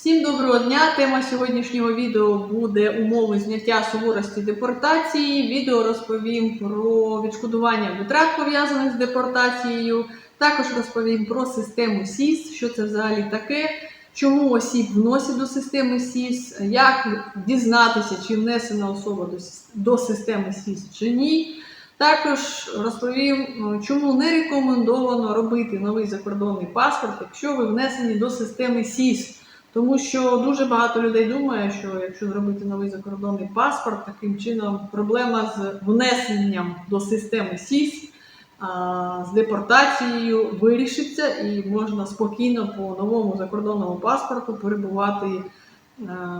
Всім доброго дня! Тема сьогоднішнього відео буде умови зняття суворості депортації. Відео розповім про відшкодування витрат пов'язаних з депортацією. Також розповім про систему СІС, що це взагалі таке, чому осіб вносять до системи СІС, як дізнатися, чи внесена особа до системи СІС чи ні. Також розповім, чому не рекомендовано робити новий закордонний паспорт, якщо ви внесені до системи СІС. Тому що дуже багато людей думає, що якщо зробити новий закордонний паспорт, таким чином проблема з внесенням до системи СІС з депортацією вирішиться і можна спокійно по новому закордонному паспорту перебувати,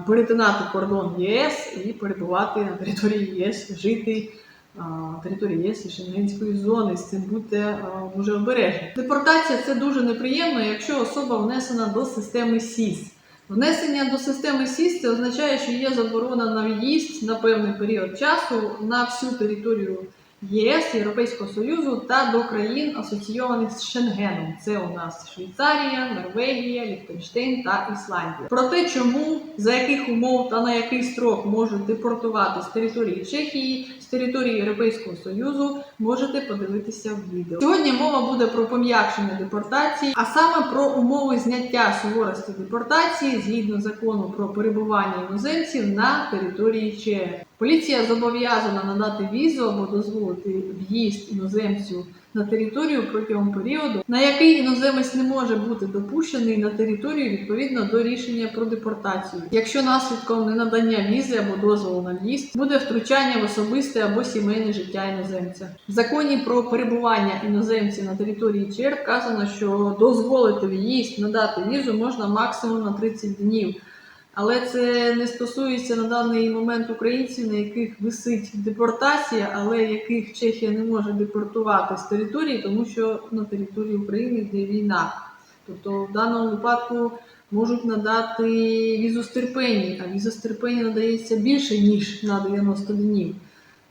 перетинати кордон ЄС і перебувати на території ЄС, жити на території ЄС і Шенгенської зони. З цим будьте дуже обережні. Депортація це дуже неприємно, якщо особа внесена до системи СІС. Внесення до системи СІС означає, що є заборона на в'їзд на певний період часу на всю територію ЄС, Європейського Союзу та до країн, асоційованих з Шенгеном. Це у нас Швейцарія, Норвегія, Ліхтенштейн та Ісландія. Про те, чому, за яких умов та на який строк можуть депортувати з території Чехії, території Європейського Союзу, можете подивитися в відео. Сьогодні мова буде про пом'якшення депортації, а саме про умови зняття суворості депортації згідно закону про перебування іноземців на території ЧР. Поліція зобов'язана надати візу або дозволити в'їзд іноземцю на територію протягом періоду, на який іноземець не може бути допущений на територію відповідно до рішення про депортацію. Якщо наслідком ненадання візи або дозволу на в'їзд буде втручання в особисте або сімейне життя іноземця. В законі про перебування іноземців на території ЧР вказано, що дозволити в'їзд надати візу можна максимум на 30 днів. Але це не стосується на даний момент українців, на яких висить депортація, але яких Чехія не може депортувати з території, тому що на території України йде війна. Тобто в даному випадку можуть надати візу стерпені, а віза стерпені надається більше ніж на 90 днів.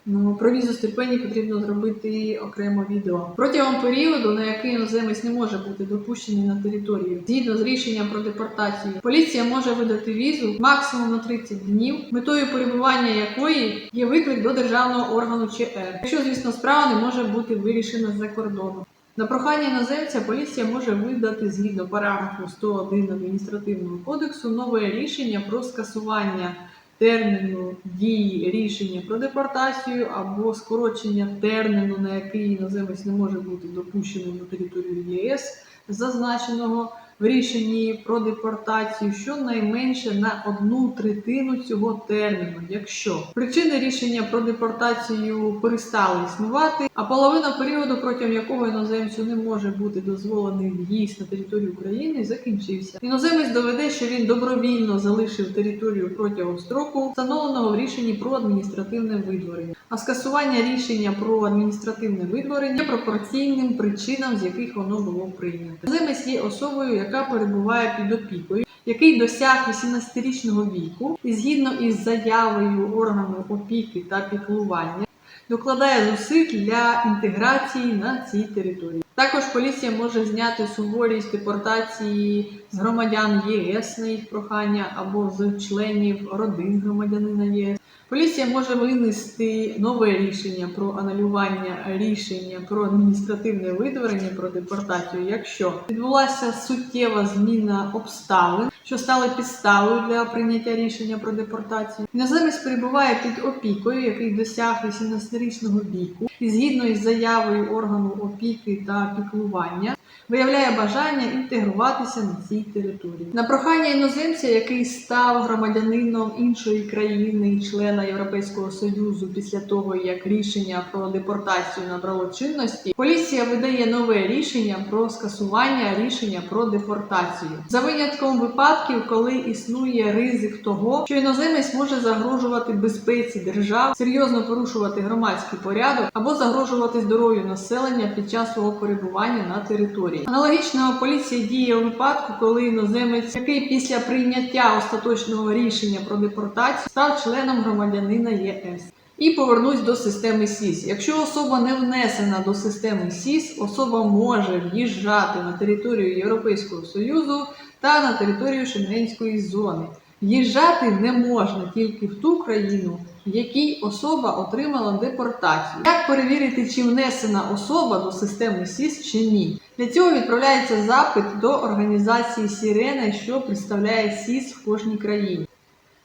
Ну, про візу з потрібно зробити окремо відео. Протягом періоду, на який іноземець не може бути допущений на територію, згідно з рішенням про депортацію, поліція може видати візу максимум на 30 днів, метою перебування якої є виклик до державного органу ЧР, якщо, звісно, справа не може бути вирішена за кордоном. На прохання іноземця поліція може видати згідно параграфу 101 адміністративного кодексу нове рішення про скасування терміну дії рішення про депортацію або скорочення терміну, на який іноземець не може бути допущеним на територію ЄС, зазначеного в рішенні про депортацію, щонайменше на одну третину цього терміну, якщо причини рішення про депортацію перестали існувати, а половина періоду, протягом якого іноземцю не може бути дозволений в'їзд на територію України, закінчився. Іноземець доведе, що він добровільно залишив територію протягом строку, встановленого в рішенні про адміністративне видворення. А скасування рішення про адміністративне видворення є пропорційним причинам, з яких воно було прийнято. Іноземець є особою, яка перебуває під опікою. Який досяг 18-річного віку і згідно із заявою органу опіки та піклування докладає зусиль для інтеграції на цій території. Також поліція може зняти суворість депортації з громадян ЄС на їх прохання або з членів родин громадянина ЄС. Поліція може винести нове рішення про анулювання рішення про адміністративне видворення про депортацію, якщо відбулася суттєва зміна обставин, що стали підставою для прийняття рішення про депортацію. Іноземець перебуває під опікою, який досяг 18-річного віку, і згідно із заявою органу опіки та піклування. Виявляє бажання інтегруватися на цій території на прохання іноземця, який став громадянином іншої країни, члена Європейського союзу, після того як рішення про депортацію набрало чинності, поліція видає нове рішення про скасування рішення про депортацію за винятком випадків, коли існує ризик того, що іноземець може загрожувати безпеці держав, серйозно порушувати громадський порядок або загрожувати здоров'ю населення під час свого перебування на території. Аналогічно поліція діє у випадку, коли іноземець, який після прийняття остаточного рішення про депортацію став членом громадянина ЄС. І повернусь до системи СІС. Якщо особа не внесена до системи СІС, особа може в'їжджати на територію Європейського Союзу та на територію Шенгенської зони. В'їжджати не можна тільки в ту країну, в якій особа отримала депортацію. Як перевірити, чи внесена особа до системи СІС чи ні? Для цього відправляється запит до організації Сірена, що представляє СІС в кожній країні.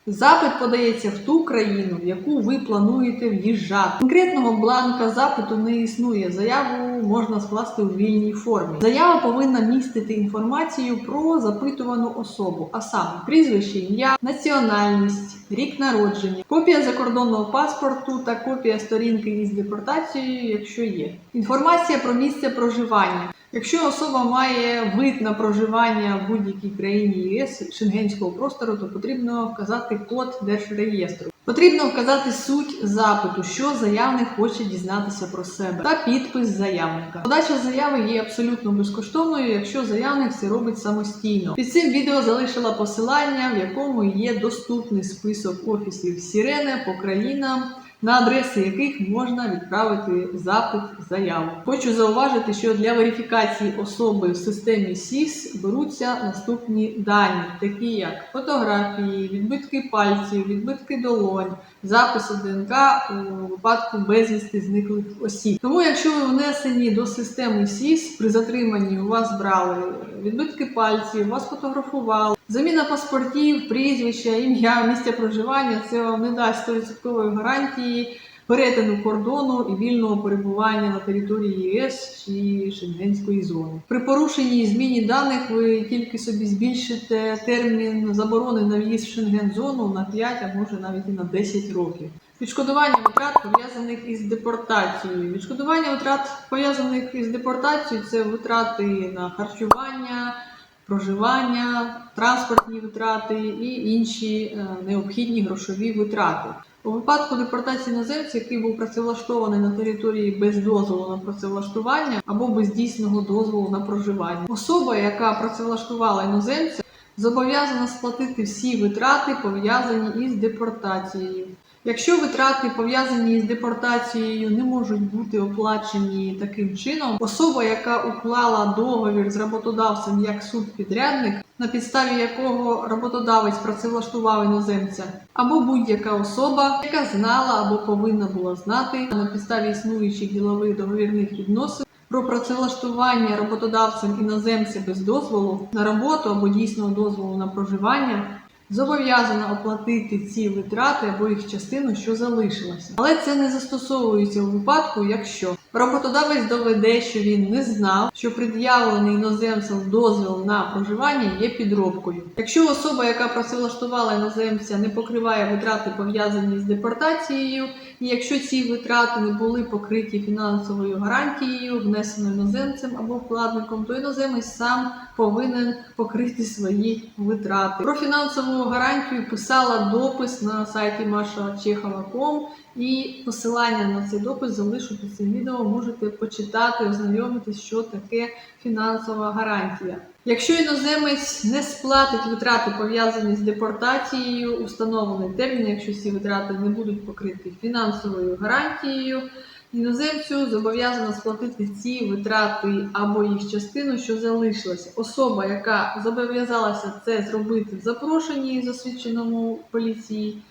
Запит подається в ту країну, в яку ви плануєте в'їжджати. Конкретного бланка запиту не існує. Заяву можна скласти у вільній формі. Заява повинна містити інформацію про запитувану особу, а саме прізвище, ім'я, національність, рік народження, копія закордонного паспорту та копія сторінки із депортацією, якщо є. Інформація про місце проживання. Якщо особа має вид на проживання в будь-якій країні ЄС шенгенського простору, то потрібно вказати код держреєстру. Потрібно вказати суть запиту, що заявник хоче дізнатися про себе, та підпис заявника. Подача заяви є абсолютно безкоштовною, якщо заявник це робить самостійно. Під цим відео залишила посилання, в якому є доступний список офісів Сірени по країнам на адреси яких можна відправити запит заяву. Хочу зауважити, що для верифікації особи в системі СІС беруться наступні дані, такі як фотографії, відбитки пальців, відбитки долонь, записи ДНК у випадку безвісти зниклих осіб. Тому, якщо ви внесені до системи СІС, при затриманні у вас брали відбитки пальців, вас фотографували. Заміна паспортів, прізвища, ім'я, місця проживання це вам не дасть 100% гарантії перетину кордону і вільного перебування на території ЄС чи Шенгенської зони. При порушенні і зміні даних ви тільки собі збільшите термін заборони на в'їзд в Шенген-зону на 5, а може навіть і на 10 років. Відшкодування витрат пов'язаних із депортацією. Відшкодування витрат пов'язаних із депортацією це витрати на харчування проживання, транспортні витрати і інші е, необхідні грошові витрати. У випадку депортації іноземця, який був працевлаштований на території без дозволу на працевлаштування або без дійсного дозволу на проживання, особа, яка працевлаштувала іноземця, зобов'язана сплатити всі витрати, пов'язані із депортацією. Якщо витрати пов'язані з депортацією не можуть бути оплачені таким чином, особа, яка уклала договір з роботодавцем як субпідрядник, на підставі якого роботодавець працевлаштував іноземця, або будь-яка особа, яка знала або повинна була знати на підставі існуючих ділових договірних відносин. Про працевлаштування роботодавцем іноземця без дозволу на роботу або дійсного дозволу на проживання зобов'язана оплатити ці витрати або їх частину, що залишилася. Але це не застосовується у випадку, якщо роботодавець доведе, що він не знав, що пред'явлений іноземцем дозвіл на проживання є підробкою. Якщо особа, яка працевлаштувала іноземця, не покриває витрати пов'язані з депортацією, і якщо ці витрати не були покриті фінансовою гарантією, внесеною іноземцем або вкладником, то іноземець сам повинен покрити свої витрати. Про фінансову гарантію писала допис на сайті машачехова.com і посилання на цей допис залишу під цим відео. Можете почитати, ознайомитись, що таке фінансова гарантія. Якщо іноземець не сплатить витрати пов'язані з депортацією, установлений термін, якщо ці витрати не будуть покриті фінансовою гарантією, іноземцю зобов'язана сплатити ці витрати або їх частину, що залишилася. Особа, яка зобов'язалася це зробити в запрошенні засвідченому поліції.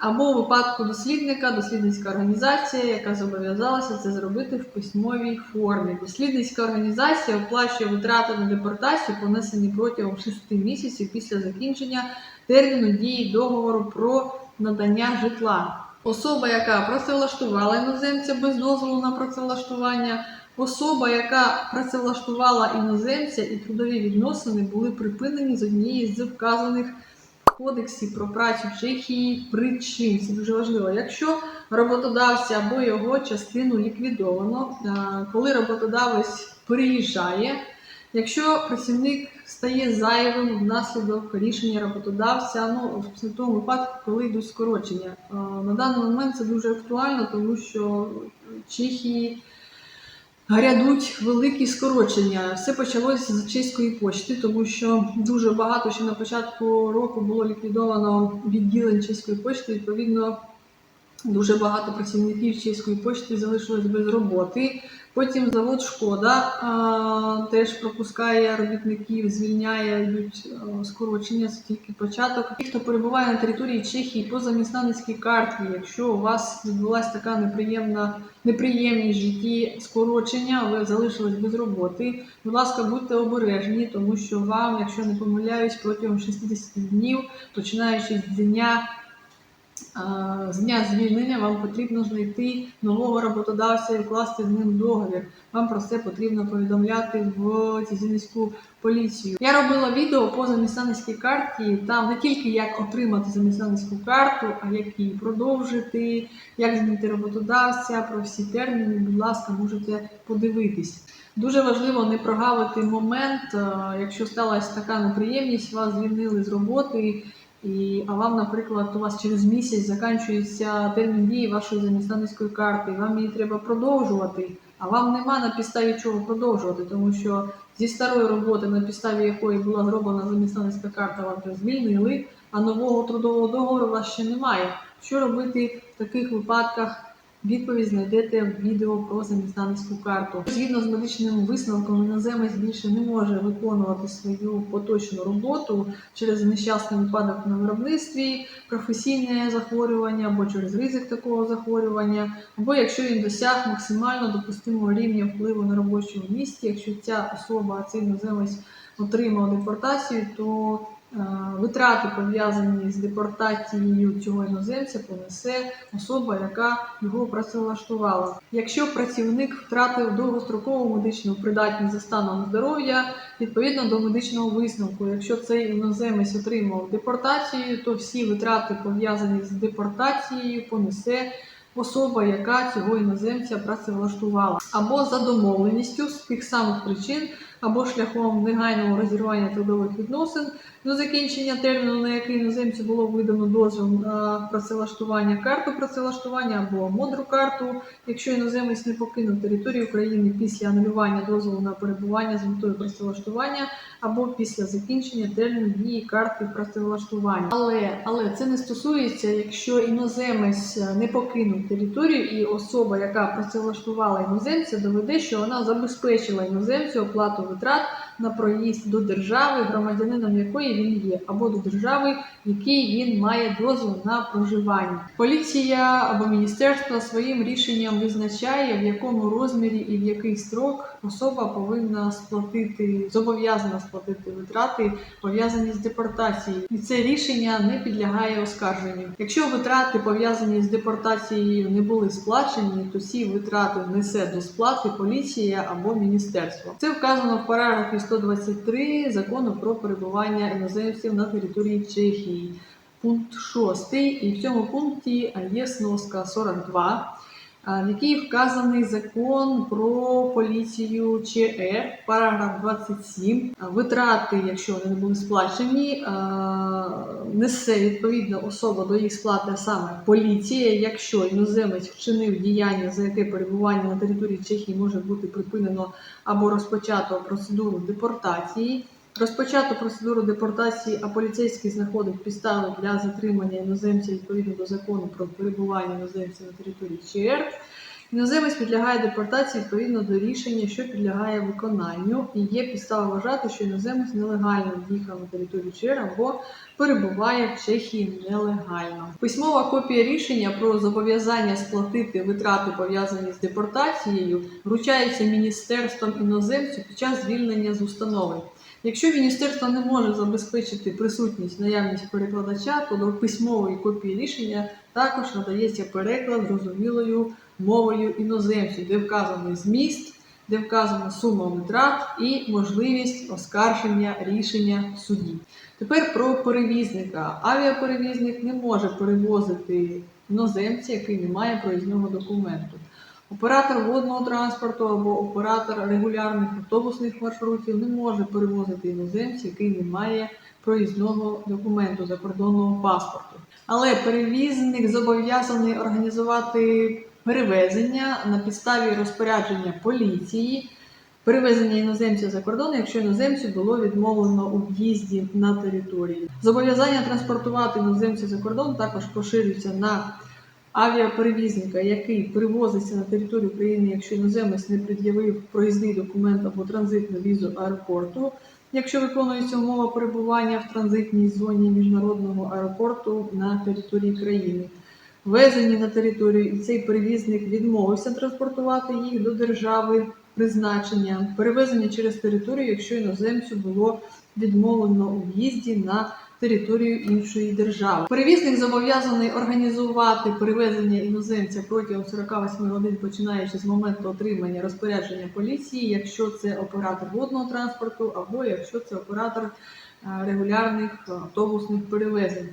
Або у випадку дослідника, дослідницька організація, яка зобов'язалася це зробити в письмовій формі. Дослідницька організація оплачує витрати на депортацію, понесені протягом 6 місяців після закінчення терміну дії договору про надання житла. Особа, яка працевлаштувала іноземця без дозволу на працевлаштування, особа, яка працевлаштувала іноземця і трудові відносини були припинені з однієї з вказаних кодексі про працю Чехії причин. Це дуже важливо. Якщо роботодавця або його частину ліквідовано, е, коли роботодавець переїжджає, якщо працівник стає зайвим внаслідок рішення роботодавця, ну в тому випадку, коли йдуть скорочення. Е, На даний момент це дуже актуально, тому що Чехії Грядуть великі скорочення. Все почалося з чеської почти, тому що дуже багато ще на початку року було ліквідовано відділень чеської почти. Відповідно, Дуже багато працівників чеської почти залишилось без роботи. Потім завод Шкода теж пропускає робітників, звільняє йдуть скорочення, це тільки початок. Ті, хто перебуває на території Чехії по заміснаницькій карті, якщо у вас відбулася така неприємна неприємність житті скорочення, ви залишились без роботи. Будь ласка, будьте обережні, тому що вам, якщо не помиляюсь, протягом 60 днів, починаючи з дня. З дня звільнення вам потрібно знайти нового роботодавця і вкласти з ним договір. Вам про це потрібно повідомляти в Тізінську поліцію. Я робила відео по замісницькій карті. Там не тільки як отримати замісницьку карту, а як її продовжити, як змінити роботодавця, про всі терміни, будь ласка, можете подивитись. Дуже важливо не прогавити момент, якщо сталася така неприємність, вас звільнили з роботи. І, а вам, наприклад, у вас через місяць закінчується термін дії вашої замісницької карти, вам її треба продовжувати. А вам нема на підставі чого продовжувати, тому що зі старої роботи, на підставі якої була зроблена замісницька карта, вам вже звільнили, а нового трудового договору у вас ще немає. Що робити в таких випадках? Відповідь знайдете в відео про замісницьку карту. Згідно з медичним висновком, іноземець більше не може виконувати свою поточну роботу через нещасний випадок на виробництві, професійне захворювання або через ризик такого захворювання, або якщо він досяг максимально допустимого рівня впливу на робочому місці, якщо ця особа, цей іноземець отримав депортацію, то Витрати пов'язані з депортацією цього іноземця понесе особа, яка його працевлаштувала. Якщо працівник втратив довгострокову медичну придатність за станом здоров'я, відповідно до медичного висновку, якщо цей іноземець отримав депортацію, то всі витрати пов'язані з депортацією понесе особа, яка цього іноземця працевлаштувала, або за домовленістю з тих самих причин, або шляхом негайного розірвання трудових відносин. До закінчення терміну, на який іноземцю було видано дозвіл на працевлаштування, карту працевлаштування або модру карту, якщо іноземець не покинув територію України після анулювання дозволу на перебування з метою працевлаштування або після закінчення терміну дії карти працевлаштування. Але, але це не стосується, якщо іноземець не покинув територію і особа, яка працевлаштувала іноземця, доведе, що вона забезпечила іноземцю оплату витрат на проїзд до держави, громадянином якої він є, або до держави, якій він має дозвіл на проживання. Поліція або міністерство своїм рішенням визначає, в якому розмірі і в який строк особа повинна сплатити, зобов'язана сплатити витрати, пов'язані з депортацією. І це рішення не підлягає оскарженню. Якщо витрати пов'язані з депортацією не були сплачені, то ці витрати внесе до сплати поліція або міністерство. Це вказано в параграфі 123 закону про перебування іноземців на території Чехії. Пункт 6. І в цьому пункті є сноска 42, а, в якій вказаний закон про поліцію ЧР, параграф 27. А, Витрати, якщо вони не були сплачені, несе відповідна особа до їх сплати саме поліція, якщо іноземець вчинив діяння, за яке перебування на території Чехії може бути припинено або розпочато процедуру депортації. Розпочато процедуру депортації, а поліцейський знаходить підстави для затримання іноземця відповідно до закону про перебування іноземця на території ЧР. Іноземець підлягає депортації відповідно до рішення, що підлягає виконанню, і є підстава вважати, що іноземець нелегально в'їхав на територію ЧР або перебуває в Чехії нелегально. Письмова копія рішення про зобов'язання сплатити витрати пов'язані з депортацією вручається міністерством іноземцю під час звільнення з установи. Якщо міністерство не може забезпечити присутність наявність перекладача, то до письмової копії рішення також надається переклад зрозумілою мовою іноземців, де вказаний зміст, де вказана сума витрат і можливість оскарження рішення в суді. Тепер про перевізника. Авіаперевізник не може перевозити іноземця, який не має проїзного документу. Оператор водного транспорту або оператор регулярних автобусних маршрутів не може перевозити іноземця, який не має проїзного документу закордонного паспорту. Але перевізник зобов'язаний організувати перевезення на підставі розпорядження поліції, перевезення іноземця за кордон, якщо іноземцю було відмовлено у в'їзді на територію. Зобов'язання транспортувати іноземця за кордон також поширюється на авіаперевізника, який перевозиться на територію України, якщо іноземець не пред'явив проїзний документ або транзитну візу аеропорту, якщо виконується умова перебування в транзитній зоні міжнародного аеропорту на території країни. Ввезені на територію, і цей перевізник відмовився транспортувати їх до держави призначення, перевезення через територію, якщо іноземцю було відмовлено у в'їзді на територію іншої держави. Перевізник зобов'язаний організувати перевезення іноземця протягом 48 годин, починаючи з моменту отримання розпорядження поліції, якщо це оператор водного транспорту або якщо це оператор е, регулярних автобусних перевезень.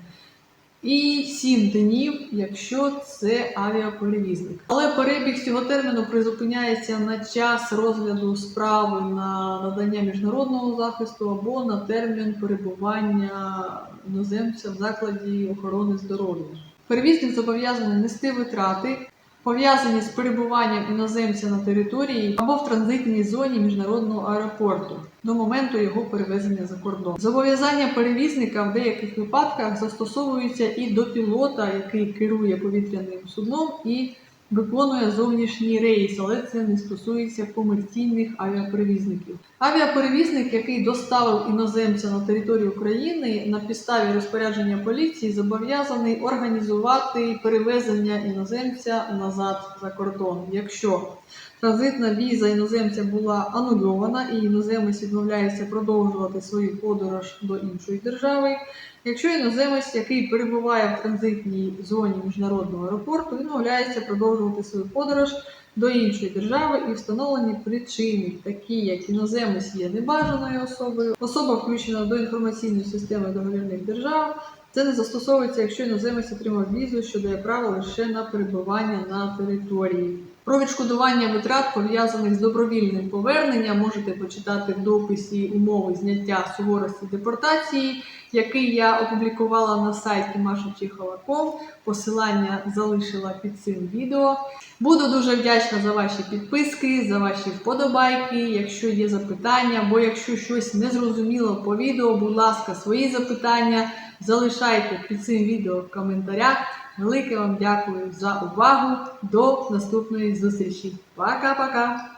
І 7 днів, якщо це авіаперевізник. Але перебіг цього терміну призупиняється на час розгляду справи на надання міжнародного захисту або на термін перебування іноземця в закладі охорони здоров'я. Перевізник зобов'язаний нести витрати, пов'язані з перебуванням іноземця на території або в транзитній зоні міжнародного аеропорту до моменту його перевезення за кордон. Зобов'язання перевізника в деяких випадках застосовуються і до пілота, який керує повітряним судном і виконує зовнішній рейс, але це не стосується комерційних авіаперевізників. Авіаперевізник, який доставив іноземця на територію України на підставі розпорядження поліції, зобов'язаний організувати перевезення іноземця назад за кордон, якщо транзитна віза іноземця була анульована і іноземець відмовляється продовжувати свою подорож до іншої держави. Якщо іноземець, який перебуває в транзитній зоні міжнародного аеропорту, відмовляється продовжувати свою подорож до іншої держави і встановлені причини, такі як іноземець є небажаною особою, особа включена до інформаційної системи договірних держав. Це не застосовується, якщо іноземець отримав візу, що дає право лише на перебування на території. Про відшкодування витрат пов'язаних з добровільним поверненням можете почитати в дописі умови зняття суворості депортації, який я опублікувала на сайті mashaчихова.com. Посилання залишила під цим відео. Буду дуже вдячна за ваші підписки, за ваші вподобайки. Якщо є запитання, або якщо щось не зрозуміло по відео, будь ласка, свої запитання залишайте під цим відео в коментарях. Велике вам дякую за увагу. До наступної зустрічі. Пока-пока!